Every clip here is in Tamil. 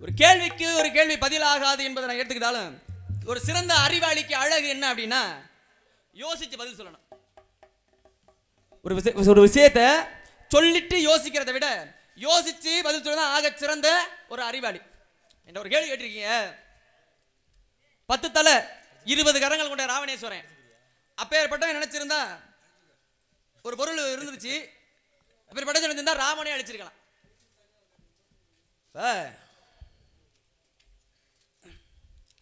ஒரு கேள்விக்கு ஒரு கேள்வி பதிலாகாது என்பதை நான் எடுத்துக்கிட்டாலும் ஒரு சிறந்த அறிவாளிக்கு அழகு என்ன அப்படின்னா யோசிச்சு பதில் சொல்லணும். ஒரு விஷய ஒரு விஷயத்த சொல்லிட்டு யோசிக்கிறத விட யோசிச்சு பதில் சொல்லதான் ஆக சிறந்த ஒரு அறிவாளி. என்ற ஒரு கேள்வி கேட்டிருக்கீங்க? பத்து தலை இருபது கரங்கள் கொண்ட ராவணேஸ்வரன். அப்பேற்பட்டவன் நினைச்சிருந்தா ஒரு பொருள் இருந்துச்சு அப்பேற்பட்ட நினைச்சிருந்தா ராமனே அழிச்சிருக்கலாம்.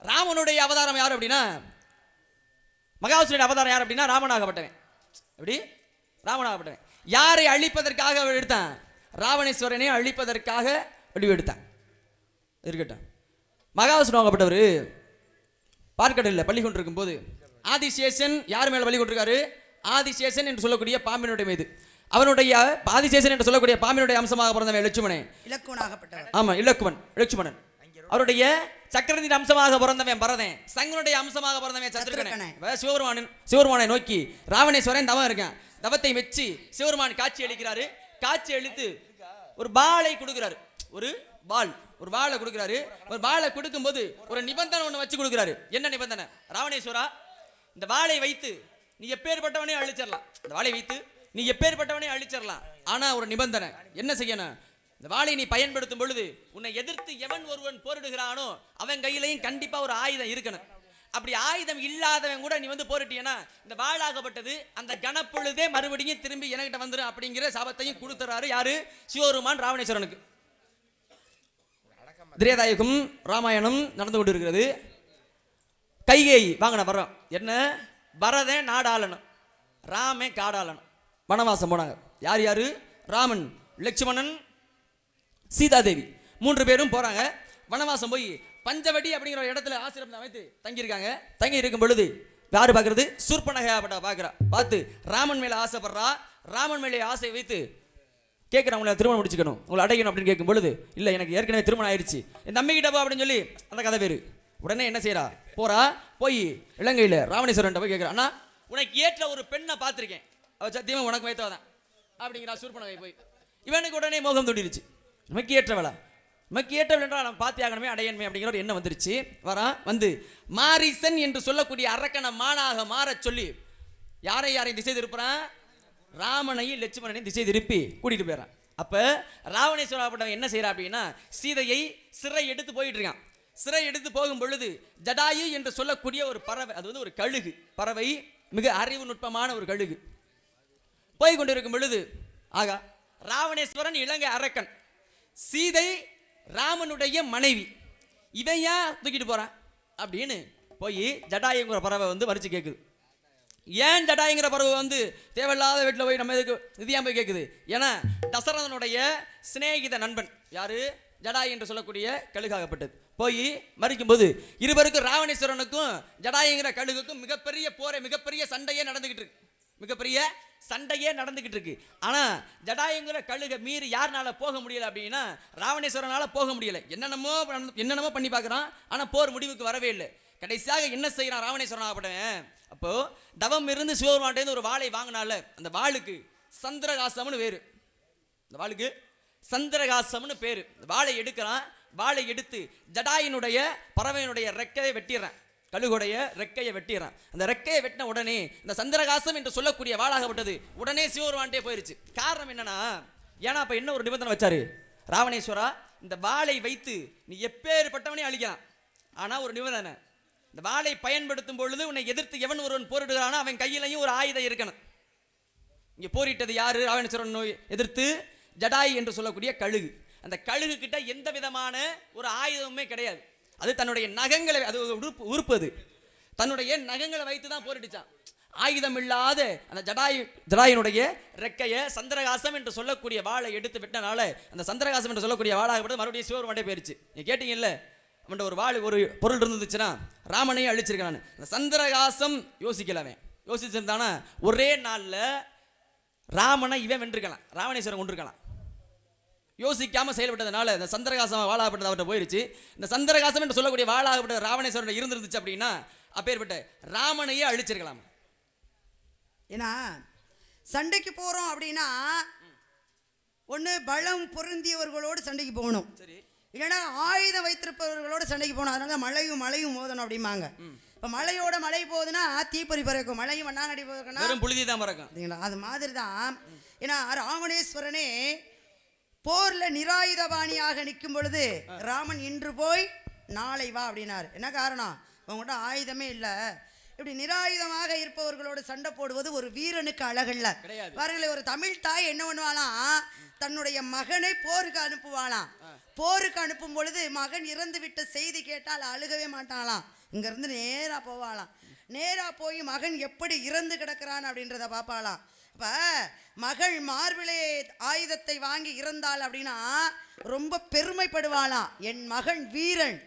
ராமனுடைய அவதாரம் யார் அப்படின்னா? மகாசுரனுடைய அவதாரம் யார் அப்படின்னா ராமனாகப்பட்டவன். எப்படி? ராமனாகப்பட்டவன். யாரை அழிப்பதற்காக எடுத்தான்? ராவணேஸ்வரனை அழிப்பதற்காக வடிவெடுத்தான் இருக்கட்டும். மகாசுரனாகப்பட்டவர் பார்க்கடலில் பள்ளி கொண்டிருக்கும் போது ஆதிசேஷன் யார் மேலே பள்ளி கொண்டிருக்காரு ஆதிசேஷன் என்று சொல்லக்கூடிய பாம்பினுடைய மீது. அவனுடைய ஆதிசேஷன் என்று சொல்லக்கூடிய பாம்பினுடைய அம்சமாக பிறந்தவன் லட்சுமணன். இலக்குவனாகப்பட்டவர் ஆமா இலக்குவன் லட்சுமணன். அவருடைய சக்கரத்தின் அம்சமாக பிறந்தவன் பரதன். சங்கனுடைய அம்சமாக பிறந்தவன். இப்ப சிவபெருமானின் சிவபெருமானை நோக்கி ராவணேஸ்வரன் தவம் இருக்கான். தவத்தை மெச்சி சிவபெருமான் காட்சி அளிக்கிறாரு. காட்சி அளித்து ஒரு பாலை கொடுக்கிறாரு. ஒரு பால் ஒரு வாளை கொடுக்கிறாரு. ஒரு வாளை கொடுக்கும்போது ஒரு நிபந்தனை ஒன்று வச்சு கொடுக்கிறாரு. என்ன நிபந்தனை? ராவணேஸ்வரா இந்த வாளை வைத்து நீ எப்பேற்பட்டவனே அழிச்சிடலாம். இந்த வாளை வைத்து நீ எப்பேற்பட்டவனே அழிச்சிடலாம் ஆனா ஒரு நிபந்தனை. என்ன செய்யணும்? இந்த வாளை நீ பயன்படுத்தும் பொழுது உன்னை எதிர்த்து எவன் ஒருவன் போரிடுகிறானோ அவன் கையிலையும் கண்டிப்பா ஒரு ஆயுதம் இருக்கணும். அப்படி ஆயுதம் இல்லாதவன் கூட நீ வந்து போரிட்டியனா இந்த வாழாகப்பட்டது அந்த கனப்பொழுதே மறுபடியும் திரும்பி என்கிட்ட வந்துடும் அப்படிங்கிற சாபத்தையும் கொடுத்துறாரு யாரு? சிவருமான் ராவணேஸ்வரனுக்கு. திரேதாயகம் ராமாயணம் நடந்து கொண்டிருக்கிறது. கைகை வாங்கின வரோம் என்ன? பரதன் நாடாளனும். ராமே காடாளனும். வனவாசம் போனாங்க. யார் யார்? ராமன் லட்சுமணன் சீதாதேவி. மூன்று பேரும் போகிறாங்க வனவாசம் போய் பஞ்சவடி அப்படிங்கிற இடத்துல ஆசிரியம் அமைத்து தங்கியிருக்காங்க. தங்கி இருக்கும் பொழுது யாரு பார்க்கறது? சூர்பனகையாப்பட்ட பார்க்குறா. பார்த்து ராமன் மேலே ஆசைப்படுறா. ராமன் மேலே ஆசை வைத்து கேட்குறேன் உங்களை திருமணம் முடிச்சுக்கணும். உங்களை அடையணும் அப்படின்னு கேட்கும் பொழுது இல்லை எனக்கு ஏற்கனவே திருமணம் ஆயிடுச்சு என் தம்பிக்கிட்ட போ அப்படின்னு சொல்லி அந்த கதை பேர் உடனே என்ன செய்கிறா போறா. போய் இலங்கையில் ராமணேஸ்வரன் போய் கேட்குறா அண்ணா உனக்கு ஏற்ற ஒரு பெண்ணை பார்த்துருக்கேன். அவ சத்தியமா உனக்கு வைத்தவதான் அப்படிங்கிறா சூர்பனகை போய் இவனுக்கு உடனே மோகம் தொட்டிருச்சு நமக்கு ஏற்றவளா? நமக்கு ஏற்றவள் என்றால் நம்ம பார்த்தே ஆகணுமே அடையணுமே அப்படிங்கிற ஒரு எண்ணம் வந்துருச்சு. வரான் வந்து. மாரிசன் என்று சொல்லக்கூடிய அரக்கண மானாக மாறச் சொல்லி யாரை யாரை திசை திருப்புறான் ராமனையும் லட்சுமணனையும் திசை திருப்பி கூட்டிட்டு போயிடறான். அப்ப ராவணேஸ்வரப்பட்டவன் என்ன செய்யறா அப்படின்னா சீதையை சிறை எடுத்து போயிட்டு இருக்கான். சிறை எடுத்து போகும் பொழுது ஜடாயு என்று சொல்லக்கூடிய ஒரு பறவை அது வந்து ஒரு கழுகு. பறவை மிக அறிவு நுட்பமான ஒரு கழுகு. போய் கொண்டிருக்கும் பொழுது ஆகா ராவணேஸ்வரன் இலங்கை அரக்கன் சீதை ராமனுடைய மனைவி இதை ஏன் தூக்கிட்டு போகிறான் அப்படின்னு போய் ஜடாயுங்கிற பறவை வந்து மறித்து கேட்குது ஏன் ஜடாயுங்கிற பறவை வந்து தேவையில்லாத வீட்டில் போய் நம்ம இதுக்கு இது ஏன் போய் கேட்குது ஏன்னா தசரதனுடைய சிநேகித நண்பன் யாரு? ஜடாய் என்று சொல்லக்கூடிய கழுகாகப்பட்டது. போய் மறிக்கும்போது இருவருக்கும் ராவணேஸ்வரனுக்கும் ஜடாயுங்கிற கழுகுக்கும் மிகப்பெரிய போரை மிகப்பெரிய சண்டையே நடந்துக்கிட்டு இருக்கு. மிகப்பெரிய சண்டையே நடந்துக்கிட்டு இருக்கு. ஆனால் ஜடாயுங்கிற கழுகை மீறி யாருனால போக முடியல அப்படின்னா ராவணேஸ்வரனால் போக முடியல. என்னென்னமோ என்னென்னமோ பண்ணி பார்க்குறான் ஆனால் போர் முடிவுக்கு வரவே இல்லை. கடைசியாக என்ன செய்கிறான் ராவணேஸ்வரன் ஆகப்பட்டவன்? அப்போது தவம் இருந்து சிவபெருமான்டேருந்து ஒரு வாளை வாங்கினால அந்த வாளுக்கு சந்திரகாசம்னு வேறு இந்த வாளுக்கு சந்திரகாசம்னு பேர். இந்த வாளை எடுக்கிறான் வாளை எடுத்து ஜடாயினுடைய பறவையினுடைய ரெக்கையை வெட்டிடுறேன். கழுகுடைய ரெக்கையை வெட்டிடுறான். அந்த ரெக்கையை வெட்டின உடனே இந்த சந்திரகாசம் என்று சொல்லக்கூடிய வாளாகப்பட்டது உடனே சிவருவான்டே போயிருச்சு. காரணம் என்னன்னா ஏன்னா அப்ப என்ன ஒரு நிபந்தனை வச்சாரு? ராவணேஸ்வரா இந்த வாளை வைத்து நீ எப்பேற்பட்டவனே அழிக்கலாம் ஆனால் ஒரு நிபந்தனை இந்த வாளை பயன்படுத்தும் பொழுது உன்னை எதிர்த்து எவன் ஒருவன் போரிடுகிறானோ அவன் கையிலையும் ஒரு ஆயுதம் இருக்கணும். இங்கே போரிட்டது யாரு? ராவணேஸ்வரன் நோய் எதிர்த்து ஜடாய் என்று சொல்லக்கூடிய கழுகு. அந்த கழுகு கிட்ட எந்த விதமான ஒரு ஆயுதமுமே கிடையாது. அது தன்னுடைய நகங்களை அது உறுப்பு உறுப்பு அது தன்னுடைய நகங்களை வைத்து தான் போரிட்டுச்சான் ஆயுதம் இல்லாத அந்த ஜடாயு ஜடாயினுடைய ரெக்கையை சந்திரகாசம் என்று சொல்லக்கூடிய வாளை எடுத்து விட்டனால அந்த சந்திரகாசம் என்று சொல்லக்கூடிய வாழாகப்பட்டு மறுபடியும் சிவர் மண்டே போயிருச்சு. நீங்கள் கேட்டீங்கல்ல? அவன்கிட்ட ஒரு வாள் ஒரு பொருள் இருந்துச்சுன்னா ராமனையும் அழிச்சிருக்கான் அந்த சந்திரகாசம் யோசிக்கலாமே யோசிச்சிருந்தானா ஒரே நாளில் ராமனை இவன் வென்றிருக்கலாம். ராவணேஸ்வரன் கொண்டிருக்கலாம் யோசிக்காம செயல்பட்டதுனால இந்த சந்திரகாசம் வாழாகப்பட்டது அவர்கிட்ட போயிருச்சு. இந்த சந்திரகாசம் என்று சொல்லக்கூடிய வாழாகப்பட்ட ராவணேஸ்வரன் இருந்திருந்துச்சு அப்படின்னா அப்பேற்பட்ட ராமனையே அழிச்சிருக்கலாம்? ஏன்னா சண்டைக்கு போறோம் அப்படின்னா ஒன்று பலம் பொருந்தியவர்களோடு சண்டைக்கு போகணும். சரி. இல்லைன்னா ஆயுதம் வைத்திருப்பவர்களோட சண்டைக்கு போகணும். அதனால தான் மழையும் மழையும் மோதணும் அப்படிம்பாங்க. இப்போ மழையோட மழை போகுதுன்னா தீப்பொறி பறக்கும். மழையும் மண்ணாங்கடி போகுதுன்னா வெறும் புழுதி தான் பார்த்தீங்களா அது மாதிரி தான் ஏன்னா ராமணேஸ்வரனே போர்ல நிராயுதபாணியாக நிற்கும் பொழுது ராமன் இன்று போய் நாளை வா அப்படின்னாரு. என்ன காரணம்? உங்கள்கிட்ட ஆயுதமே இல்லை. இப்படி நிராயுதமாக இருப்பவர்களோடு சண்டை போடுவது ஒரு வீரனுக்கு அழகல்ல. கிடையாது. பாருங்களேன் ஒரு தமிழ் தாய் என்ன பண்ணுவாளாம் தன்னுடைய மகனை போருக்கு அனுப்புவாளாம் போருக்கு அனுப்பும் பொழுது மகன் இறந்து விட்ட செய்தி கேட்டால் அழுகவே மாட்டாளாம் இங்கேருந்து நேராக போவாளாம். நேராக போய் மகன் எப்படி இறந்து கிடக்கிறான் அப்படின்றத பார்ப்பாளாம். இப்போ மகள் மார்பிலே ஆயுதத்தை வாங்கி இறந்தாள் அப்படின்னா ரொம்ப பெருமைப்படுவாளாம் என் மகன் வீரன்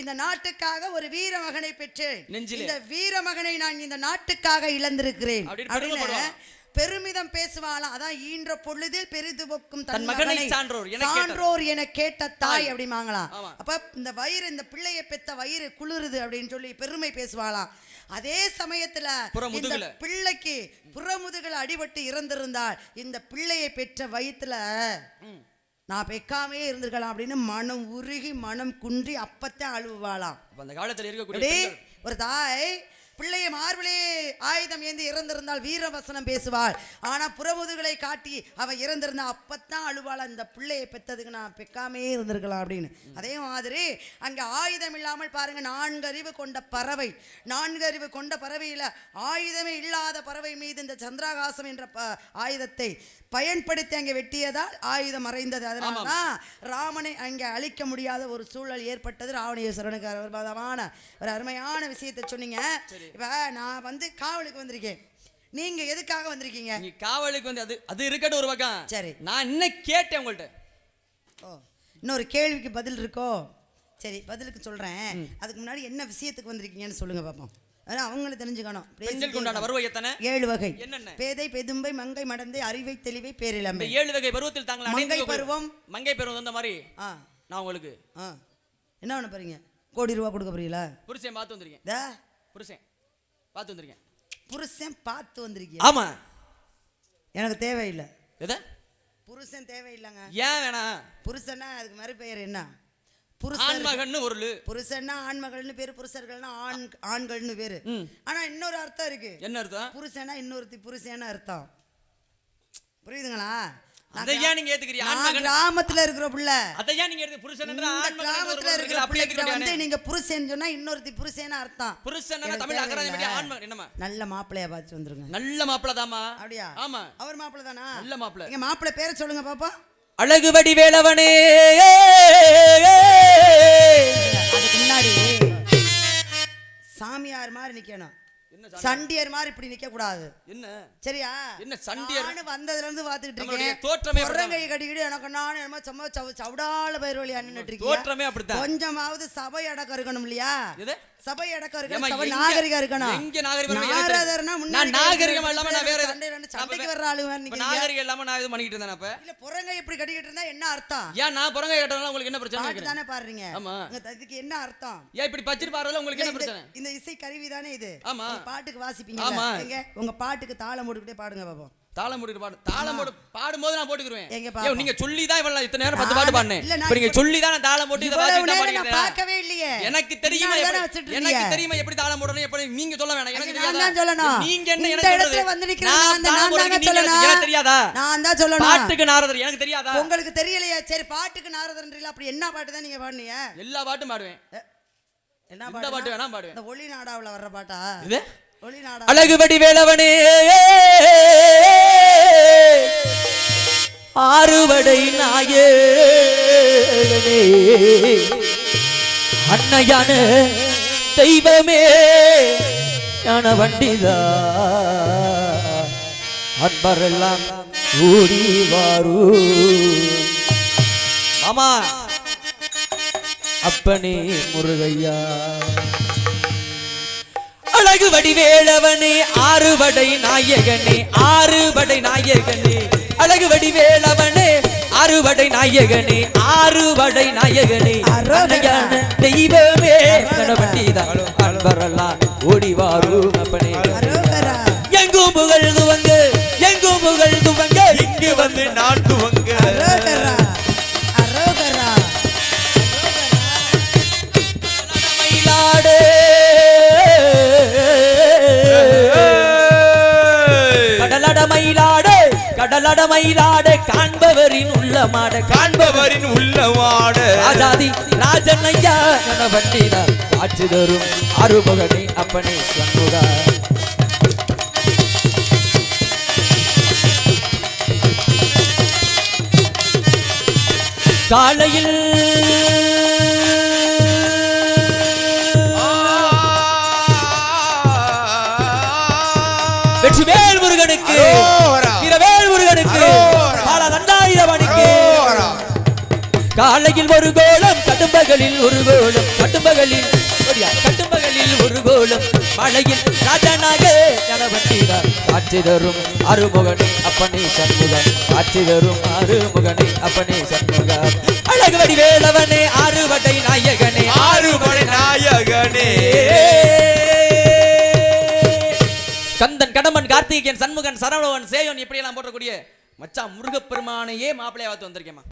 இந்த நாட்டுக்காக ஒரு வீர மகனை பெற்றேன். இந்த வீர மகனை நான் இந்த நாட்டுக்காக இழந்திருக்கிறேன் அப்படின்னு. பெருமிதம் பேசுவாளாம் அதான் ஈன்ற பொழுதில் பெரிது பொக்கும் தன் மகனை சான்றோர் சான்றோர் என கேட்ட தாய் ஆமா. அப்ப இந்த வயிறு இந்த பிள்ளையை பெத்த வயிறு குளிருது அப்படின்னு சொல்லி பெருமை பேசுவாளாம் அதே சமயத்துல இந்த. பிள்ளைக்கு புறமுதுகுல அடிபட்டு இறந்திருந்தால் இந்த பிள்ளையை பெற்ற வயித்துல நான் பெக்காமே இருந்திருக்கலாம் அப்படின்னு மனம் உருகி மனம் குன்றி அப்பத்தான் அழுவாளாம் அந்த காலத்துல இருக்கக்கூடிய ஒரு தாய் பிள்ளையை மார்பிலே ஆயுதம் ஏந்தி இறந்திருந்தால் வீரவசனம் பேசுவாள். ஆனா புறமுதுகளை காட்டி அவ இறந்திருந்தா அப்பத்தான் அழுவாள். அந்த பிள்ளையை பெத்ததுக்கு நான் பெக்காமே இருந்திருக்கலாம் அப்படின்னு. அதே மாதிரி அங்க ஆயுதம் இல்லாமல் பாருங்க நான்கு அறிவு கொண்ட பறவை. நான்கு அறிவு கொண்ட பறவையில ஆயுதமே இல்லாத பறவை மீது இந்த சந்திராகாசம் என்ற ப- ஆயுதத்தை பயன்படுத்தி அங்கே வெட்டியதால் ஆயுதம் மறைந்தது. அதனால தான் ராமனை அங்கே அழிக்க முடியாத ஒரு சூழல் ஏற்பட்டது. ராவணேஸ்வரனுக்கு ஒரு அருமையான விஷயத்தை சொன்னீங்க. இப்போ நான் வந்து காவலுக்கு வந்திருக்கேன். நீங்க எதுக்காக வந்திருக்கீங்க? நீ காவலுக்கு வந்து அது அது இருக்கட்டும் ஒரு பக்கம். சரி. நான் இன்னும் கேட்டேன் உங்கள்ட்ட. ஓ இன்னொரு கேள்விக்கு பதில் இருக்கோ? சரி பதிலுக்கு சொல்றேன். அதுக்கு முன்னாடி என்ன விஷயத்துக்கு வந்திருக்கீங்கன்னு சொல்லுங்க பார்ப்போம் அதான் அவங்களும் தெரிஞ்சுக்கணும். பெண்களுக்கு உண்டான வருவை எத்தனை? ஏழு வகை. என்னென்ன? பேதை பெதும்பை மங்கை மடந்தை அறிவை தெளிவை பேரிழமை ஏழு வகை பருவத்தில் தாங்கள் மங்கை பருவம். மங்கை பருவம் அந்த மாதிரி ஆ. நான் உங்களுக்கு ஆ. என்ன பண்ண போறீங்க? கோடி ரூபா கொடுக்க போறீங்களா? புருஷன் பார்த்து வந்திருக்கேன். புருஷன். பார்த்து வந்திருக்கேன். புருஷன் பார்த்து வந்திருக்கீங்க ஆமா. எனக்கு தேவையில்லை. எதை? புருஷன் தேவையில்லைங்க. ஏன் வேணாம் புருஷன்னா அதுக்கு மறுபெயர் என்ன? புருஷன் ஆண்மகன்னு ஒரு புருஷன்னா ஆண்மகள்னு பேரு புருஷர்கள்னா ஆண் ஆண்கள்னு பேரு. ஆனா இன்னொரு அர்த்தம் இருக்கு. என்ன அர்த்தம்? புருஷனா இன்னொருத்தி புருஷன்னு அர்த்தம். புரியுதுங்களா? நீங்க ஏத்துக்கிறீங்க கிராமத்துல இருக்கிற புள்ள. நீங்க எடுத்து புருஷன் கிராமத்துல இருக்கிற பிள்ளைகிட்ட வந்து நீங்க புருஷன் சொன்னா இன்னொருத்தி புருஷன்னு அர்த்தம். புருஷன் தமிழ் என்னமா நல்ல மாப்பிள்ளைய பார்த்து வந்துருங்க. நல்ல மாப்பிள தாமா அப்படியா? ஆமா. அவர் மாப்பிள்ளை தானா? நல்ல மாப்பிள எங்க மாப்பிள்ளை பேரை சொல்லுங்க பாப்பா. அழகு வடிவேலவனே அதுக்கு முன்னாடி சாமியார் மாதிரி நிக்கணும். சண்டியர் மாதிரி இப்படி நிக்க கூடாது என்ன? சரியா? என்ன சண்டியர்? வந்ததுல இருந்து பாத்துக்கிட்டு இருக்கேன். தோற்றமே குரங்கை கட்டிக்கிட்டு எனக்கு நானும் என்னமோ சும்மா சவ- சவுடால பயிர் வழி நின்னுட்டு இருக்கீங்க. தோற்றமே அப்படித்தான். கொஞ்சமாவது சபை அடக்கம் இருக்கணும் இல்லையா? சபை அடக்கம் இருக்கணும் சபை நாகரிகம் இருக்கணும் எங்க நாகரிகம் நாரதர்னா. முன்னாடி நாகரிகம் இல்லாம நான் வேற சண்டைக்கு வர்ற ஆளு மாதிரி இப்ப நிக்கிறீங்க. நாகரிகம் இல்லாம நான் இது பண்ணிக்கிட்டு இருந்தேன் அப்ப இல்ல புறங்கை இப்படி கட்டிக்கிட்டு இருந்தா என்ன அர்த்தம் ஏன் நான் புறங்க கேட்டனால உங்களுக்கு என்ன பிரச்சனை கேக்குறேன்? தானே பாடுறீங்க ஆமா. இதுக்கு என்ன அர்த்தம் ஏன் இப்படி பச்சிட்டு பாடுறதுல உங்களுக்கு என்ன பிரச்சனை இந்த இசை கருவி தானே இது ஆமா. பாட்டுக்கு வாசிப்பீங்க ஆமா. உங்க பாட்டுக்கு தாளம் போட்டுக்கிட்டே பாடுங்க பாப்போம் தாளம் போட்டு பாடு. தாளம் போட்டு பாடும்போது நான் போட்டுக்குருவேன். பாப்போம். நீங்க சொல்லி தான் இவ்வளவு இத்தனை நேரம் பத்து பாட்டு பாடினேன். இப்ப நீங்க இப்ப- சொல்லி தான் நான் தாளம் போட்டு இதை நேரம் நான். பார்க்கவே இல்லையே. எனக்கு தெரியுமா எனக்கு. தெரியுமா எப்படி தாளம் போடணும் எப்படி நீங்க சொல்ல வேணாம். எனக்கு நான் தெரியாதா? தான் சொல்லணும். நீங்க என்ன இந்த எனக்கு இடத்துல சொல்றது? வந்து நிக்கிறேன் நான் நான் தான் தாளம் போடுறதுக்கு தாங்க நீங்க சொல்லணும். எனக்கு தெரியாதா? நான் தான் சொல்லணும். பாட்டுக்கு நாரதர் எனக்கு தெரியாதா? உங்களுக்கு தெரியலையா. சரி பாட்டுக்கு நாரதன்றீங்களா அப்படி என்ன பாட்டு தான் நீங்க பாடுனீங்க? எல்லா பாட்டும் பாடுவேன். என்ன பாட்டு பாட்டு வேணா பாடுவேன். இந்த ஒளி நாடாவுல வர்ற பாட்டா? இது? ஒளி நாடா அழகு வடி வேலவனே ஆறுவடை நாயகனே அன்னையான தெய்வமே ஞான வண்டிதா அன்பரெல்லாம் ஓடி வாரு. மாமா அப்பனே முருகையா. அழகு வடிவேலவனே ஆறுபடை நாயகனே ஆறுபடை நாயகனே. அழகு வடிவேலவனே ஆறுபடை நாயகனே ஆறுபடை நாயகனே. அன்னையான தெய்வமே கணபண்டிதான் அன்பரெல்லாம் ஓடி கடலட மயிலாட காண்பவரின் உள்ளமாட. காண்பவரின் உள்ளவாட ராஜாதி ராஜன் ஐயா வண்டினார் காட்சி தரும் அருமகனே அப்பனே சண்முகா. காலையில் காலையில் ஒரு கோலம் கட்டும்பகலில் ஒரு கோலம். கட்டும்பகலில் கட்டும்பகலில் ஒரு கோலம். மழையில் ராஜனாக ஜனவண்டினார் காட்சி தரும் அருமுகனே அப்பனே சண்முகன் காட்சி தரும் அருமுகனே அப்பனே சண்முகன் அழகு வடிவேலவனே ஆறுவடை நாயகனே. ஆறுபடை நாயகனே. கந்தன் கடம்பன் கார்த்திகேயன் சண்முகன் சரவணவன் சேயோன் இப்படியெல்லாம் போட்டக்கூடிய மச்சான் முருகப்பெருமானையே மாப்பிள்ளையா பார்த்து வந்திருக்கேம்மா.